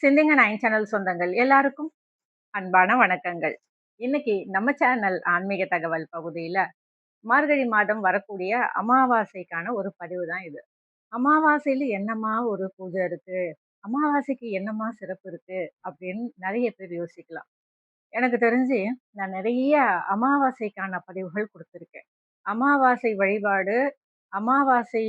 சிந்திங்க nine channel சொந்தங்கள் எல்லாருக்கும் அன்பான வணக்கங்கள். இன்னைக்கு நம்ம சேனல் ஆன்மீக தகவல் பகுதியில மார்கழி மாதம் வரக்கூடிய அமாவாசைக்கான ஒரு பதிவு தான் இது. அமாவாசையில என்னமா ஒரு பூஜை இருக்கு? அமாவாசைக்கு என்னமா சிறப்பு இருக்கு? அப்படின்னு நிறைய பேர் யோசிக்கலாம். எனக்கு தெரிஞ்சு நான் நிறைய அமாவாசைக்கான பதிவுகள் கொடுத்துருக்கேன். அமாவாசை வழிபாடு அமாவாசை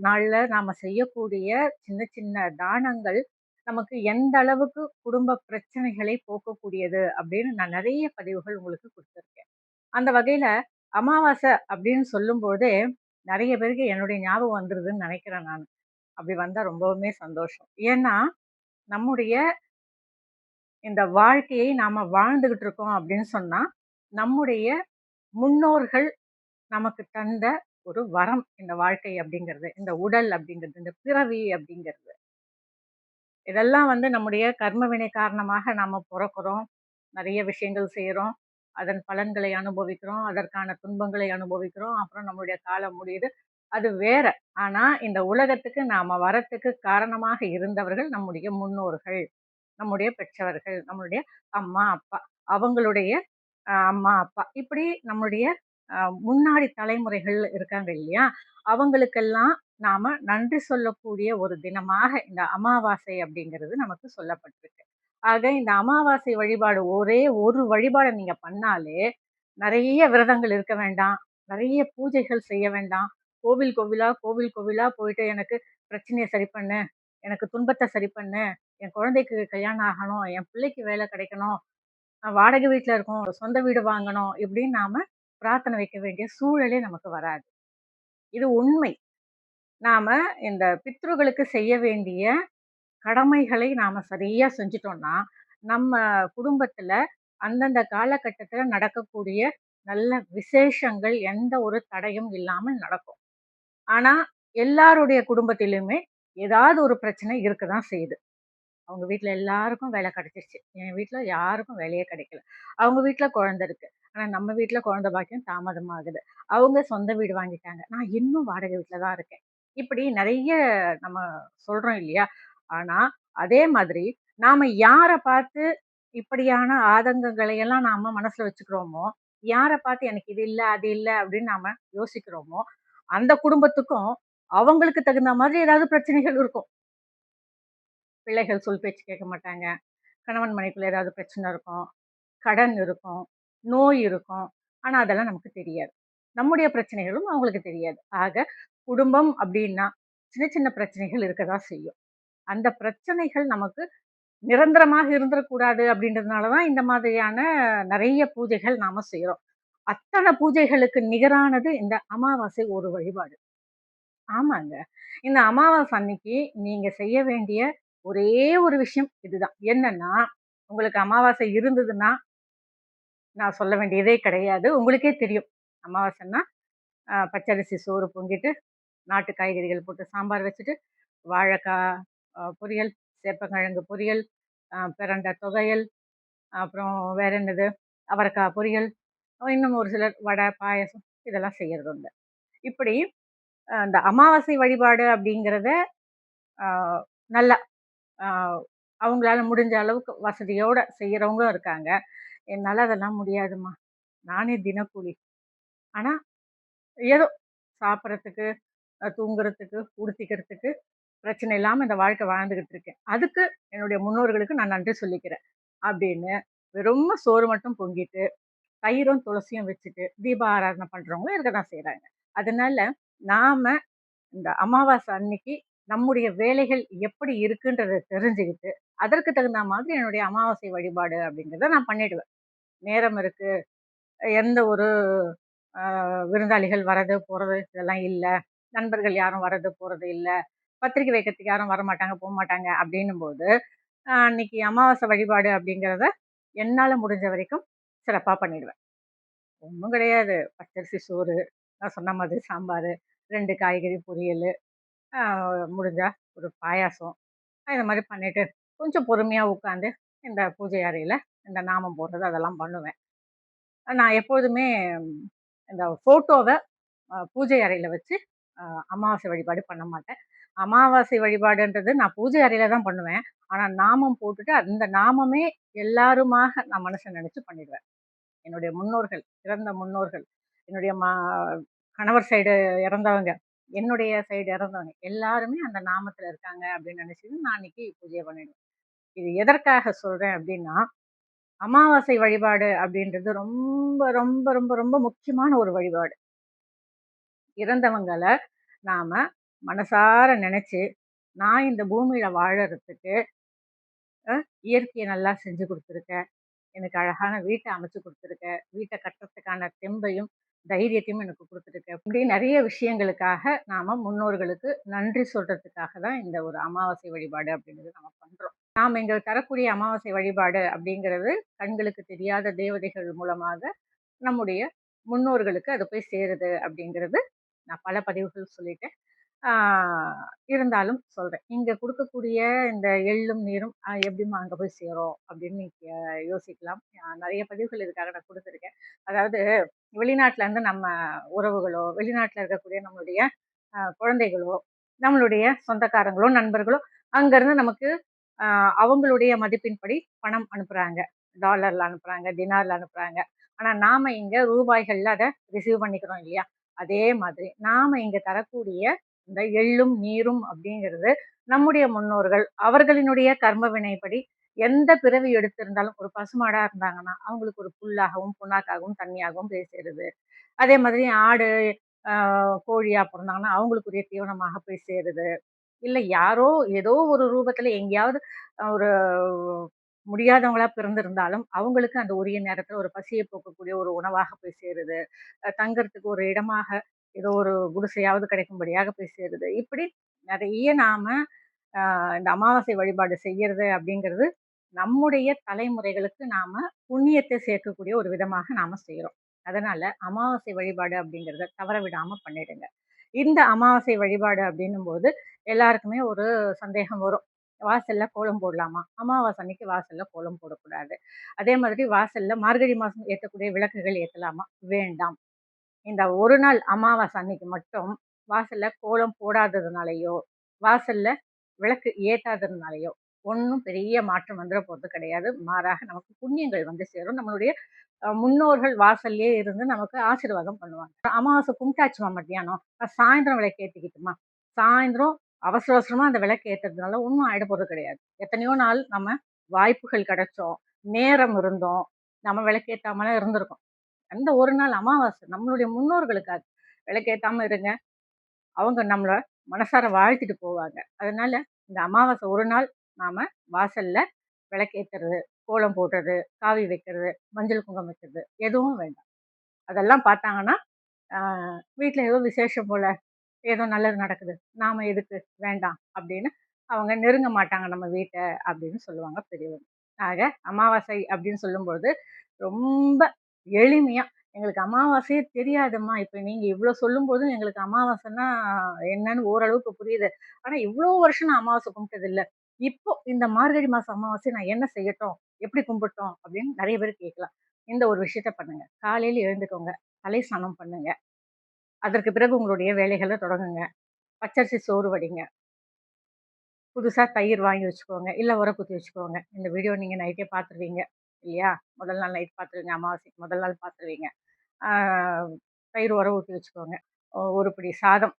நாளில் நாம் செய்யக்கூடிய சின்ன சின்ன தானங்கள் நமக்கு எந்த அளவுக்கு குடும்ப பிரச்சனைகளை போக்கக்கூடியது அப்படின்னு நான் நிறைய பதிவுகள் உங்களுக்கு கொடுத்துருக்கேன். அந்த வகையில அமாவாசை அப்படின்னு சொல்லும்போதே நிறைய பேருக்கு என்னுடைய ஞாபகம் வந்துருதுன்னு நினைக்கிறேன் நான். அப்படி வந்தா ரொம்பவுமே சந்தோஷம். ஏன்னா நம்முடைய இந்த வாழ்க்கையை நாம வாழ்ந்துகிட்டு இருக்கோம் அப்படின்னு சொன்னா நம்முடைய முன்னோர்கள் நமக்கு தந்த ஒரு வரம் இந்த வாழ்க்கை அப்படிங்கிறது இந்த உடல் அப்படிங்கிறது இந்த பிறவி அப்படிங்கிறது. இதெல்லாம் வந்து நம்முடைய கர்மவினை காரணமாக நாம் பிறக்கிறோம். நிறைய விஷயங்கள் செய்கிறோம் அதன் பலன்களை அனுபவிக்கிறோம். அதற்கான துன்பங்களை அனுபவிக்கிறோம். அப்புறம் நம்மளுடைய காலம் முடியுது. அது வேற. ஆனா இந்த உலகத்துக்கு நாம வரத்துக்கு காரணமாக இருந்தவர்கள் நம்முடைய முன்னோர்கள் நம்முடைய பெற்றவர்கள் நம்மளுடைய அம்மா அப்பா அவங்களுடைய அம்மா அப்பா. இப்படி நம்மளுடைய முன்னாடி தலைமுறைகள் இருக்காங்க இல்லையா? அவங்களுக்கெல்லாம் நாம நன்றி சொல்லக்கூடிய ஒரு தினமாக இந்த அமாவாசை அப்படிங்கிறது நமக்கு சொல்லப்பட்டிருக்கு. ஆக இந்த அமாவாசை வழிபாடு ஒரே ஒரு வழிபாடை நீங்க பண்ணாலே நிறைய விரதங்கள் இருக்க வேண்டாம் நிறைய பூஜைகள் செய்ய வேண்டாம். கோவில் கோவிலா கோவில் கோவிலா போயிட்டு எனக்கு பிரச்சனையை சரி பண்ணு எனக்கு துன்பத்தை சரி பண்ணு என் குழந்தைக்கு கல்யாணம் ஆகணும் என் பிள்ளைக்கு வேலை கிடைக்கணும் நான் வாடகை வீட்டில் இருக்கோம் சொந்த வீடு வாங்கணும் இப்படின்னு நாம பிரார்த்தனை வைக்க வேண்டிய சூழலே நமக்கு வராது. இது உண்மை. நாம் இந்த பித்ருகளுக்கு செய்ய வேண்டிய கடமைகளை நாம் சரியாக செஞ்சிட்டோம்னா நம்ம குடும்பத்தில் அந்தந்த காலகட்டத்தில் நடக்கக்கூடிய நல்ல விசேஷங்கள் எந்த ஒரு தடையும் இல்லாமல் நடக்கும். ஆனால் எல்லாருடைய குடும்பத்திலுமே ஏதாவது ஒரு பிரச்சனை இருக்கதான் செய்யுது. அவங்க வீட்டில் எல்லாருக்கும் வேலை கிடைச்சிருச்சு. என் வீட்டில் யாருக்கும் வேலையே கிடைக்கல. அவங்க வீட்டில் குழந்த இருக்குது ஆனால் நம்ம வீட்டில் குழந்த பாக்கியம் தாமதமாகுது. அவங்க சொந்த வீடு வாங்கிட்டாங்க. நான் இன்னும் வாடகை வீட்டில் தான் இருக்கேன். இப்படி நிறைய நம்ம சொல்றோம் இல்லையா? ஆனா அதே மாதிரி நாம யாரை பார்த்து இப்படியான ஆதங்கங்களை எல்லாம் நாம மனசுல வச்சுக்கிறோமோ யாரை பார்த்து எனக்கு இது இல்லை அது இல்லை அப்படின்னு நாம யோசிக்கிறோமோ அந்த குடும்பத்துக்கும் அவங்களுக்கு தகுந்த மாதிரி ஏதாவது பிரச்சனைகள் இருக்கும். பிள்ளைகள் சொல் பேச்சு கேட்க மாட்டாங்க. கணவன் மனைக்குள்ள ஏதாவது பிரச்சனை இருக்கும். கடன் இருக்கும். நோய் இருக்கும். ஆனா அதெல்லாம் நமக்கு தெரியாது. நம்முடைய பிரச்சனைகளும் அவங்களுக்கு தெரியாது. ஆக குடும்பம் அப்படின்னா சின்ன சின்ன பிரச்சனைகள் இருக்கதா செய்யும். அந்த பிரச்சனைகள் நமக்கு நிரந்தரமாக இருந்துடக்கூடாது அப்படின்றதுனாலதான் இந்த மாதிரியான நிறைய பூஜைகள் நாம செய்கிறோம் அத்தனை பூஜைகளுக்கு நிகரானது இந்த அமாவாசை ஒரு வழிபாடு. ஆமாங்க. இந்த அமாவாசை அன்னைக்கு நீங்க செய்ய வேண்டிய ஒரே ஒரு விஷயம் இதுதான். என்னன்னா உங்களுக்கு அமாவாசை இருந்ததுன்னா நான் சொல்ல வேண்டியதே கிடையாது. உங்களுக்கே தெரியும். அமாவாசைன்னா பச்சரிசி சோறு பொங்கிட்டு நாட்டு காய்கறிகள் போட்டு சாம்பார் வச்சுட்டு வாழைக்காய் பொரியல் சேப்பங்கிழங்கு பொரியல் ஆஹ், பிரண்டை துவையல் அப்புறம் வேற என்னது? அவரைக்காய் பொரியல் இன்னும் ஒரு சிலர் வடை பாயசம் இதெல்லாம் செய்கிறது உண்டு. இப்படி இந்த அமாவாசை வழிபாடு அப்படிங்கிறத நல்லா அவங்களால முடிஞ்ச அளவுக்கு வசதியோடு செய்கிறவங்களும் இருக்காங்க. என்னால் அதெல்லாம் முடியாதும்மா. நானே தினக்கூலி. ஆனால் ஏதோ சாப்பிட்றதுக்கு தூங்குறதுக்கு உடுத்திக்கிறதுக்கு பிரச்சனை இல்லாமல் இந்த வாழ்க்கை வாழ்ந்துக்கிட்டு இருக்கேன். அதுக்கு என்னுடைய முன்னோர்களுக்கு நான் நன்றி சொல்லிக்கிறேன். அப்படின்னு வெறும் சோறு மட்டும் பொங்கிட்டு தயிரும் துளசியும் வச்சுட்டு தீப ஆராதனை பண்ணுறவங்களும் இருக்க தான் செய்கிறாங்க அதனால நாம் இந்த அமாவாசை அன்னைக்கு நம்முடைய வேலைகள் எப்படி இருக்குன்றதை தெரிஞ்சுக்கிட்டு அதற்கு தகுந்த மாதிரி என்னுடைய அமாவாசை வழிபாடு அப்படிங்கிறத நான் பண்ணிடுவேன். நேரம் இருக்குது எந்த ஒரு விருந்தாளிகள் வர்றது போகிறது இதெல்லாம் இல்லை. நண்பர்கள் யாரும் வர்றது போகிறது இல்லை. பத்திரிக்கை வைக்கிறதுக்கு யாரும் வர மாட்டாங்க போக மாட்டாங்க அப்படின்னும் போது அன்னைக்கு அமாவாசை வழிபாடு அப்படிங்கிறத என்னால் முடிஞ்ச வரைக்கும் சிறப்பாக பண்ணிடுவேன். ஒன்றும் கிடையாது. பச்சரிசி சோறு நான் சொன்ன மாதிரி சாம்பார் ரெண்டு காய்கறி பொரியல் முடிஞ்சால் ஒரு பாயாசம் இந்த மாதிரி பண்ணிவிட்டு கொஞ்சம் பொறுமையாக உட்காந்து இந்த பூஜை அறையில் இந்த நாமம் போடுறது அதெல்லாம் பண்ணுவேன். நான் எப்போதுமே இந்த ஃபோட்டோவை பூஜை அறையில் வச்சு அமாவாசை வழிபாடு பண்ண மாட்டேன் அமாவாசை வழிபாடுன்றது நான் பூஜை அறையில தான் பண்ணுவேன். ஆனால் நாமம் போட்டுட்டு அந்த நாமமே எல்லாருமாக நான் மனசை நினச்சி பண்ணிடுவேன். என்னுடைய முன்னோர்கள், இறந்த முன்னோர்கள், என்னுடைய மா கணவர் சைடு இறந்தவங்க, என்னுடைய சைடு இறந்தவங்க எல்லாருமே அந்த நாமத்தில் இருக்காங்க அப்படின்னு நினச்சிட்டு நான் அன்னைக்கு பூஜையை பண்ணிடுவேன். இது எதற்காக சொல்கிறேன் அப்படின்னா, அமாவாசை வழிபாடு அப்படின்றது ரொம்ப ரொம்ப ரொம்ப ரொம்ப முக்கியமான ஒரு வழிபாடு. இறந்தவங்கள நாம் மனசார நினச்சி நான் இந்த பூமியில் வாழறதுக்கு இயற்கையை நல்லா செஞ்சு கொடுத்துருக்கேன் எனக்கு அழகான வீட்டை அமைச்சு கொடுத்துருக்க வீட்டை கட்டுறதுக்கான தெம்பையும், தைரியத்தையும் எனக்கு கொடுத்துருக்க இப்படி நிறைய விஷயங்களுக்காக நாம் முன்னோர்களுக்கு நன்றி சொல்கிறதுக்காக தான் இந்த ஒரு அமாவாசை வழிபாடு அப்படிங்கிறது நம்ம பண்ணுறோம் நாம் எங்கள் தரக்கூடிய அமாவாசை வழிபாடு அப்படிங்கிறது கண்களுக்கு தெரியாத தேவதைகள் மூலமாக நம்முடைய முன்னோர்களுக்கு அது போய் சேருது அப்படிங்கிறது நான் பல பதிவுகள் சொல்லிட்டேன். இருந்தாலும் சொல்கிறேன் இங்கே கொடுக்கக்கூடிய இந்த எள்ளும், நீரும் எப்படிமா எப்படிம்மா போய் சேரும் அப்படின்னு நீங்க யோசிக்கலாம். நிறைய பதிவுகள் இதுக்காக நான் கொடுத்துருக்கேன் அதாவது வெளிநாட்டிலேருந்து நம்ம உறவுகளோ, வெளிநாட்டில் இருக்கக்கூடிய நம்மளுடைய குழந்தைகளோ, நம்மளுடைய சொந்தக்காரங்களோ, நண்பர்களோ அங்கேருந்து நமக்கு அவங்களுடைய மதிப்பின்படி பணம் அனுப்புகிறாங்க டாலரில் அனுப்புகிறாங்க டினாரில் அனுப்புகிறாங்க ஆனால் நாம் இங்கே ரூபாய்கள்ல அதை ரிசீவ் பண்ணிக்கிறோம் இல்லையா? அதே மாதிரி நாம இங்க தரக்கூடிய இந்த எள்ளும், நீரும் அப்படிங்கிறது நம்முடைய முன்னோர்கள் அவர்களினுடைய கர்ம வினைப்படி எந்த பிறவி எடுத்திருந்தாலும் ஒரு பசுமாடா இருந்தாங்கன்னா, அவங்களுக்கு ஒரு புல்லாகவும், புண்ணாக்காகவும், தண்ணியாகவும் போய் சேருது. அதே மாதிரி ஆடு, கோழியாக கோழியா அவங்களுக்குரிய தீவனமாக போய் சேருது. இல்லை யாரோ ஏதோ ஒரு ரூபத்துல எங்கேயாவது ஒரு முடியாதவங்களா பிறந்திருந்தாலும், அவங்களுக்கு அந்த உரிய நேரத்துல ஒரு பசியை போக்கக்கூடிய ஒரு உணவாக போய் சேருது. தங்கறதுக்கு ஒரு இடமாக ஏதோ ஒரு குடிசையாவது கிடைக்கும்படியாக போய் சேருது. இப்படி நிறைய நாம இந்த அமாவாசை வழிபாடு செய்யறது அப்படிங்கிறது, நம்முடைய தலைமுறைகளுக்கு நாம புண்ணியத்தை சேர்க்கக்கூடிய ஒரு விதமாக நாம செய்யறோம் அதனால அமாவாசை வழிபாடு அப்படிங்கிறத தவற விடாம பண்ணிடுங்க. இந்த அமாவாசை வழிபாடு அப்படின்னும் போது எல்லாருக்குமே ஒரு சந்தேகம் வரும். வாசல்ல கோலம் போடலாமா? அமாவாசை அன்னைக்கு வாசல்ல கோலம் போடக்கூடாது. அதே மாதிரி வாசல்ல மார்கழி மாசம் ஏற்றக்கூடிய விளக்குகள் ஏற்றலாமா வேண்டாம். இந்த ஒரு நாள் அமாவாசை அன்னைக்கு மட்டும் வாசல்ல கோலம் போடாததுனாலையோ வாசல்ல விளக்கு ஏற்றாததுனாலையோ ஒன்றும் பெரிய மாற்றம் வந்துட போகிறது கிடையாது. மாறாக நமக்கு புண்ணியங்கள் வந்து சேரும். நம்மளுடைய முன்னோர்கள் வாசல்லே இருந்து நமக்கு ஆசீர்வாதம் பண்ணுவாங்க. அமாவாசை கும்பிட்டாச்சுமா மத்தியானம். சாயந்தரம் விளக்கு ஏற்றிக்கிட்டுமா சாயந்தரம் அவசர அவசரமாக அந்த விளக்கு ஏற்றுறதுனால ஒன்றும் ஆயிட போகிறது கிடையாது. எத்தனையோ நாள் நம்ம வாய்ப்புகள் கிடைச்சோம், நேரம் இருந்தோம், நம்ம விளக்கேற்றாமலாம் இருந்திருக்கோம். அந்த ஒரு நாள் அமாவாசை நம்மளுடைய முன்னோர்களுக்காக விளக்கேற்றாமல் இருங்க. அவங்க நம்மளை மனசார வாழ்த்திட்டு போவாங்க. அதனால இந்த அமாவாசை ஒரு நாள் நாம வாசல்ல விளக்கேத்துறது, கோலம் போடுறது, காவி வைக்கிறது, மஞ்சள் குங்குமம் வைக்கிறது எதுவும் வேண்டாம். அதெல்லாம் பார்த்தாங்கன்னா, வீட்டில் ஏதோ விசேஷம் போல, ஏதோ நல்லது நடக்குது. நாம எதுக்கு? வேண்டாம் அப்படின்னு அவங்க நெருங்க மாட்டாங்க நம்ம வீட்டை அப்படின்னு சொல்லுவாங்க பெரியவங்க. ஆக அமாவாசை அப்படின்னு சொல்லும்பொழுது, ரொம்ப எளிமையா எங்களுக்கு அமாவாசையே தெரியாதும்மா. இப்போ நீங்கள் இவ்வளோ சொல்லும்போது எங்களுக்கு அமாவாசைன்னா என்னன்னு ஓரளவுக்கு புரியுது. ஆனால் இவ்வளோ வருஷம் நான் அமாவாசை கும்பிட்டதில்லை இப்போ இந்த மார்கழி மாதம் அமாவாசை நான் என்ன செய்யட்டும்? எப்படி கும்பிட்டோம் அப்படின்னு நிறைய பேர் கேட்கலாம். இந்த ஒரு விஷயத்த பண்ணுங்க. காலையில் எழுந்துக்கோங்க. தலை ஸ்நானம் பண்ணுங்க. அதற்கு பிறகு உங்களுடைய வேலைகளை தொடங்குங்க. பச்சரிசி சோறு வடிங்க. புதுசாக தயிர் வாங்கி வச்சுக்கோங்க. இல்லை உர குத்தி வச்சுக்கோங்க. இந்த வீடியோ நீங்கள் நைட்டே பார்த்துருவீங்க. இல்லையா? முதல் நாள் நைட் பார்த்துருவீங்க. அமாவாசைக்கு முதல் நாள் பார்த்துருவீங்க. தயிர் உரம் ஊற்றி வச்சுக்கோங்க. ஒரு பிடி சாதம்,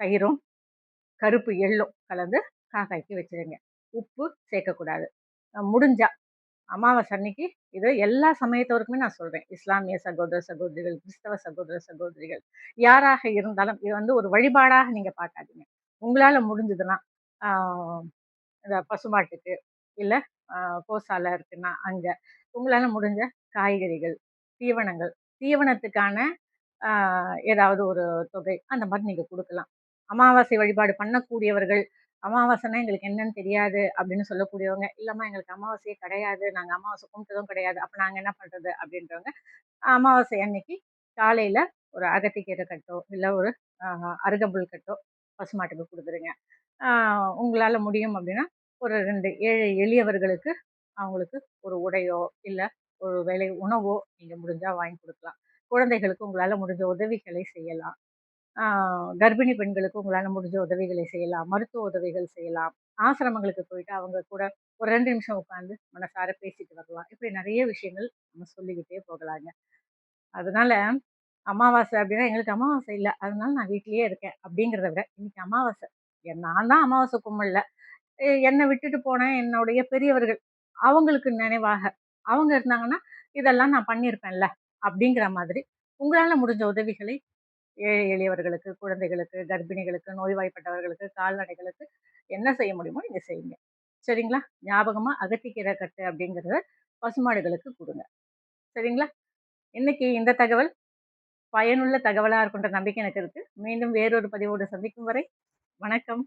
தயிரும், கருப்பு எள்ளும் கலந்து காக்காய்க்கு வச்சுருங்க. உப்பு சேர்க்கக்கூடாது. முடிஞ்சால் அமாவாசை அன்னைக்கு இது எல்லா சமயத்தவருக்குமே நான் சொல்றேன். இஸ்லாமிய சகோதர, சகோதரிகள், கிறிஸ்தவ சகோதர, சகோதரிகள் யாராக இருந்தாலும் இது வந்து ஒரு வழிபாடாக நீங்க பார்க்காதீங்க. உங்களால முடிஞ்சதுன்னா, இந்த பசுமாட்டுக்கு, இல்லை கோசால கோசாலை இருக்குன்னா அங்கே உங்களால் முடிஞ்ச காய்கறிகள், தீவனங்கள், தீவனத்துக்கான ஏதாவது ஒரு தொகை அந்த மாதிரி நீங்கள் கொடுக்கலாம் அமாவாசை வழிபாடு பண்ணக்கூடியவர்கள், அமாவாசைன்னா எங்களுக்கு என்னன்னு தெரியாது அப்படின்னு சொல்லக்கூடியவங்க, இல்லம்மா எங்களுக்கு அமாவாசையே கிடையாது. நாங்கள் அமாவாசை கும்பிட்டதும் கிடையாது. அப்போ நாங்கள் என்ன பண்ணுறது அப்படின்றவங்க, அமாவாசை அன்னைக்கு காலையில் ஒரு அகத்திக்கீரை கட்டோ, இல்லை ஒரு அருகம்புல் கட்டோ பசுமாட்டுக்கு கொடுத்துருங்க உங்களால் முடியும் அப்படின்னா, ஒரு ரெண்டு ஏழை எளியவர்களுக்கு அவங்களுக்கு ஒரு உடையோ, இல்லை ஒரு வேலை உணவோ நீங்கள் முடிஞ்சால் வாங்கி கொடுக்கலாம் குழந்தைகளுக்கு உங்களால் முடிஞ்ச உதவிகளை செய்யலாம். கர்ப்பிணி பெண்களுக்கு உங்களால் முடிஞ்ச உதவிகளை செய்யலாம். மருத்துவ உதவிகள் செய்யலாம். ஆசிரமங்களுக்கு போயிட்டு அவங்க கூட ஒரு ரெண்டு நிமிஷம் உட்காந்து மனசார பேசிட்டு வரலாம். இப்படி நிறைய விஷயங்கள் நம்ம சொல்லிக்கிட்டே போகலாங்க. அதனால அமாவாசை அப்படின்னா எங்களுக்கு அமாவாசை இல்லை அதனால நான் வீட்லயே இருக்கேன் அப்படிங்கிறத விட, இன்னைக்கு அமாவாசை. நான் தான் அமாவாசை கும்பல்ல என்னை விட்டுட்டு போன என்னுடைய பெரியவர்கள், அவங்களுக்கு நினைவாக அவங்க இருந்தாங்கன்னா, இதெல்லாம் நான் பண்ணியிருப்பேன்ல அப்படிங்கிற மாதிரி உங்களால் முடிஞ்ச உதவிகளை ஏழை எளியவர்களுக்கு, குழந்தைகளுக்கு, கர்ப்பிணிகளுக்கு, நோய்வாய்ப்பட்டவர்களுக்கு, கால்நடைகளுக்கு என்ன செய்ய முடியுமோ நீங்கள் செய்யுங்க. சரிங்களா? ஞாபகமாக அகத்திக்கீரை கட்டு அப்படிங்கிறத பசுமாடுகளுக்கு கொடுங்க சரிங்களா? இன்னைக்கு இந்த தகவல் பயனுள்ள தகவலாக இருக்குன்ற நம்பிக்கை எனக்கு இருக்குது மீண்டும் வேறொரு பதிவோடு சந்திக்கும் வரை வணக்கம்.